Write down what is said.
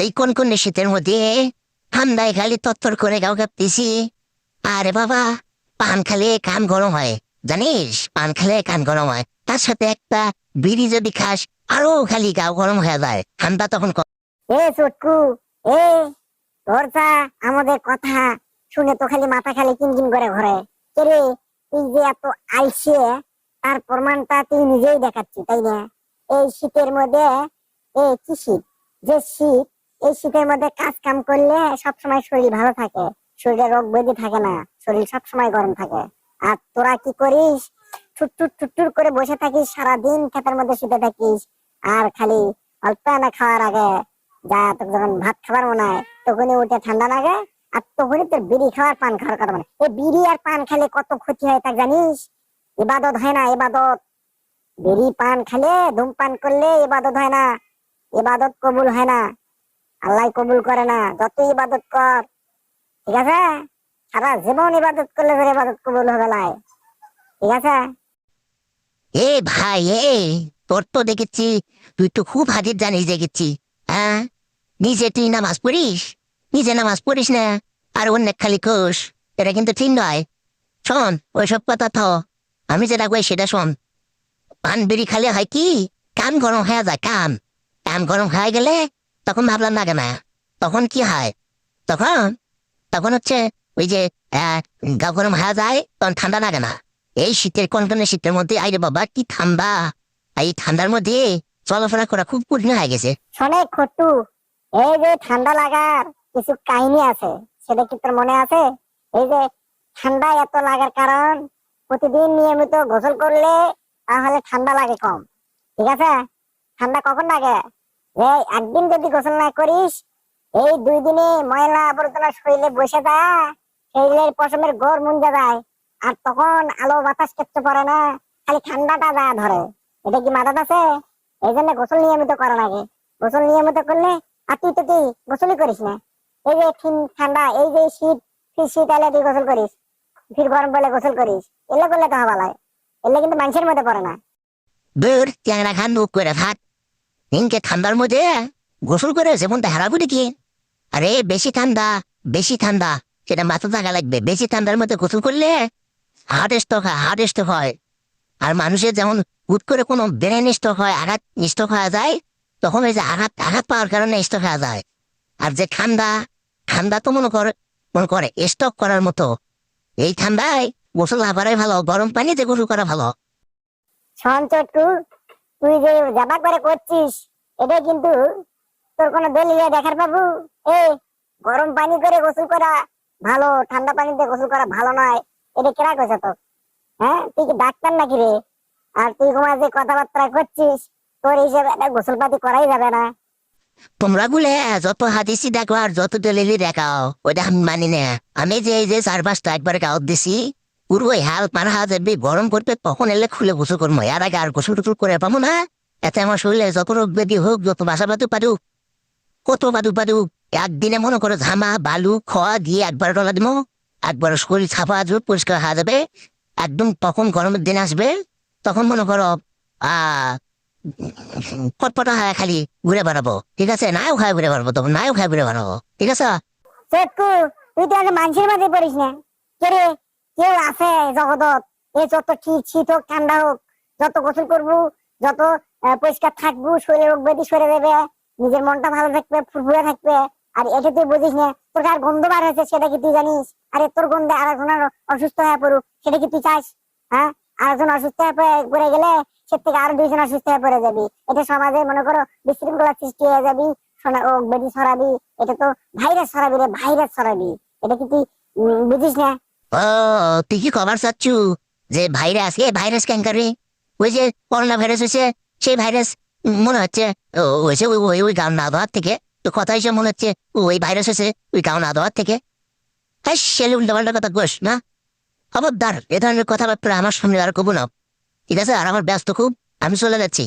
এই কোন কোন শীতের মধ্যে ঠান্ডায় খালি তত্তর করে গাও কাঁপতেছি। আরে বাবা, পান খেলে কান গরম হয়, জানিস? পান খেলে কান গরম হয়। তার সাথে একটা বিড়ি যদি খাস, আরও খালি গাও গরম হয়ে যায়। ঠান্ডা তখন এ চটকু, এ, তোর আমাদের কথা, শুনে তো খালি মাথা খালি কিনকিন করে ঘরে। রে, তুই যে এত আইসে তার প্রমাণটা তুই নিজেই দেখাচ্ছি তাই না? এই শীতের মধ্যে, এ, কি শীত? যে শীত এই শীতের মধ্যে কাজ কাম করলে সবসময় শরীর ভালো থাকে। শরীরে রোগ ব্যাধি থাকে না, শরীর সবসময় গরম থাকে। আর তোরা কি করিস? টুট্টুর টুট্টুর করে বসে থাকিস, সারাদিন ক্ষেতের মধ্যে শুতে থাকিস। আর খালি অল্প না খাওয়ার আগে যা তোর যখন ভাত খাবার মনে হয়, তখনই উঠে ঠান্ডা লাগে, আর তখনই তোর বিড়ি খাওয়ার পান খাওয়ার কথা মানে এই বিড়ি আর পান খেলে কত ক্ষতি হয় তা জানিস? ইবাদত হয় না, ইবাদত। বিড়ি পান খেলে ধূমপান করলে ইবাদত হয় না, ইবাদত কবুল হয় না। আল্লাহ কবুল করে না যত ইবাদত কর। ঠিক আছে? সারা জীবন ইবাদত করলে তোর ইবাদত কবুল হবে লাই ঠিক আছে? এ ভাই, এ, তোর তো দেখেছি, তুই তো খুব হাজির জানিস দেখেছি হ্যাঁ? নিজে তুই নামাজ পড়িস? নিজে নামাজ পড়িস না? আর অন্য খালি কোষ এটা কিন্তু ঠিক নয়। শোন, ওইসব কথা থ, আমি যেটা কই সেটা শোন। পান বিড়ি খালে হয় কি? কান গরম হয়ে যায় কান কান গরম হয়ে গেলে তখন ভাবলাম না তখন কি হয়? তখন তখন হচ্ছে ওই যে গরম হয়ে যায়, তখন ঠান্ডা লাগে না। এই শীতের কনকনে শীতের মধ্যে, আইরে বাবা, কি ঠান্ডা! এই ঠান্ডার মধ্যে চলাফেরা করা খুব কঠিন হয়ে গেছে। শোনে খট্টু, এই যে ঠান্ডা লাগার কিছু কাহিনী আছে, সেটা কি তোর মনে আছে? এই যে ঠান্ডা এত লাগার কারণ, প্রতিদিন নিয়মিত গোসল করলে তাহলে ঠান্ডা লাগে কম। ঠিক আছে? ঠান্ডা কখন লাগে? যে একদিন যদি গোসল না করিস, এই দুই দিনে ময়লা আবর্জনা শরীরে বসে যায় শরীরের পশমের গড় মুঞ্জা যায়, আর তখন আলো বাতাস কেটে পড়ে না, খালি ঠান্ডাটা যা ধরে। এটা কি মাথাত আছে? এই জন্য গোসল নিয়মিত করা লাগে। গোসল নিয়মিত করলে, আর তুই তো কি গোসলই করিস না? এই যে ঠিন- ঠান্ডা, এই যে শীত শীত এলে তুই গোসল করিস, ফির গরম পড়লে গোসল করিস। এলে করলে তো হবা লাগে এলে কিন্তু মানুষের মধ্যে পড়ে না। বের ট্যাংরা খান মুখ করে থাক। ইনকে ঠান্ডার মধ্যে গোসল করে যেমন হারাবো দেখি। আরে, বেশি ঠান্ডা বেশি ঠান্ডা, সেটা মাথা থাকা লাগবে। বেশি ঠান্ডার মধ্যে গোসল করলে হার্ট স্ট্রোক হয় হার্ট স্ট্রোক হয়। আর মানুষের যেমন হুট করে কোনো ব্রেন স্ট্রোক হয়, আঘাত স্ট্রোক হয়ে যায়, তখন ওই যে আঘাত আঘাত পাওয়ার কারণে স্ট্রোক হয়ে যায়। আর যে ঠান্ডা ঠান্ডা তো মনে করে মনে করে, স্টক করার মতো। এই ঠান্ডায় গোসল না ভালো, গরম পানিতে গোসল করা ভালো। চট্টু তুই যে জাবা করে করছিস, এটা কিন্তু তোর কোনো দলিলে দেখার পাবো এ, গরম পানি করে গোসল করা ভালো, ঠান্ডা পানিতে গোসল করা ভালো নয়। এটা কেনা কইছে তো হ্যাঁ তুই কি ডাক্তার নাকি রে? আর তুই তোমার যে কথাবার্তা করছিস, তোর হিসেবে এটা গোসল পাতি করাই যাবে না। তোমরা বলে যত হাদিসি দেখো আর যত দলিলি দেখাও, ওটা আমি মানি না। আমি যে এই যে চার পাঁচটা একবার গাওত দিছি পুরো হাল পার হাত এমনি গরম করবে, তখন এলে খুলে গোসল করব। এর আগে আর গোসল টুসল করে পাবো না। এতে আমার শরীরে যত রোগ ব্যাধি হোক, যত বাসা বাদু পারুক কত বাদু পারুক একদিনে মনে করো ঝামা, বালু, খোয়া দিয়ে একবার ডলা দিব একবার শরীর ছাপা আসবে পরিষ্কার হয়ে যাবে। একদম তখন গরমের দিন আসবে। তখন মনে করো আহ পটপটা হয় খালি ঘুরে বেড়াবো। ঠিক আছে? নাও খায় ঘুরে বেড়াবো তখন নাও খায় ঘুরে বেড়াবো। ঠিক আছে? তুই তো মানুষের মাঝে পড়িস না। কেউ আছে জগদত এ যত শীত শীত হোক, ঠান্ডা হোক, যত গোসল করব, যত পরিষ্কার থাকব, শরীরের রোগ ব্যাধি সরে দেবে নিজের মনটা ভালো থাকবে, ফুরফুরে থাকবে, আর এটা তুই বুঝিস না, তোর আর গন্ধ বার হয়েছে, সেটা কি তুই জানিস? আরে তোর গন্ধে আর একজন অসুস্থ হয়ে পড়ুক, সেটা কি তুই চাস? হ্যাঁ? আর একজন অসুস্থ হয়ে পড়ে- গেলে সে থেকে আরও দুইজন অসুস্থ হয়ে পড়ে যাবি। এটা সমাজে মনে করো বিশৃঙ্খলা সৃষ্টি হয়ে যাবি শোনা ও বেদি ছড়াবি, এটা তো ভাইরাস ছড়াবি রে, ভাইরাস ছড়াবি। এটা কি তুই বুঝিস না? ও, তুই কি খবর চাচ্ছু? যে ভাইরাস, এ ভাইরাস কেন করে? ওই যে করোনা ভাইরাস হয়েছে, সেই ভাইরাস মনে হচ্ছে হয়েছে ওই ওই ওই গান না দেওয়ার থেকে। তো কথা হিসেবে মনে হচ্ছে ওই ভাইরাস হয়েছে ওই গান না দেওয়ার থেকে। হ্যাঁ সেলে উল্টা পাল্টা কথা গোস না। খবরদার, এ ধরনের কথাবার্তা আমার সামনে আর কবু না। ঠিক আছে, আর আমার ব্যস্ত খুব, আমি চলে যাচ্ছি।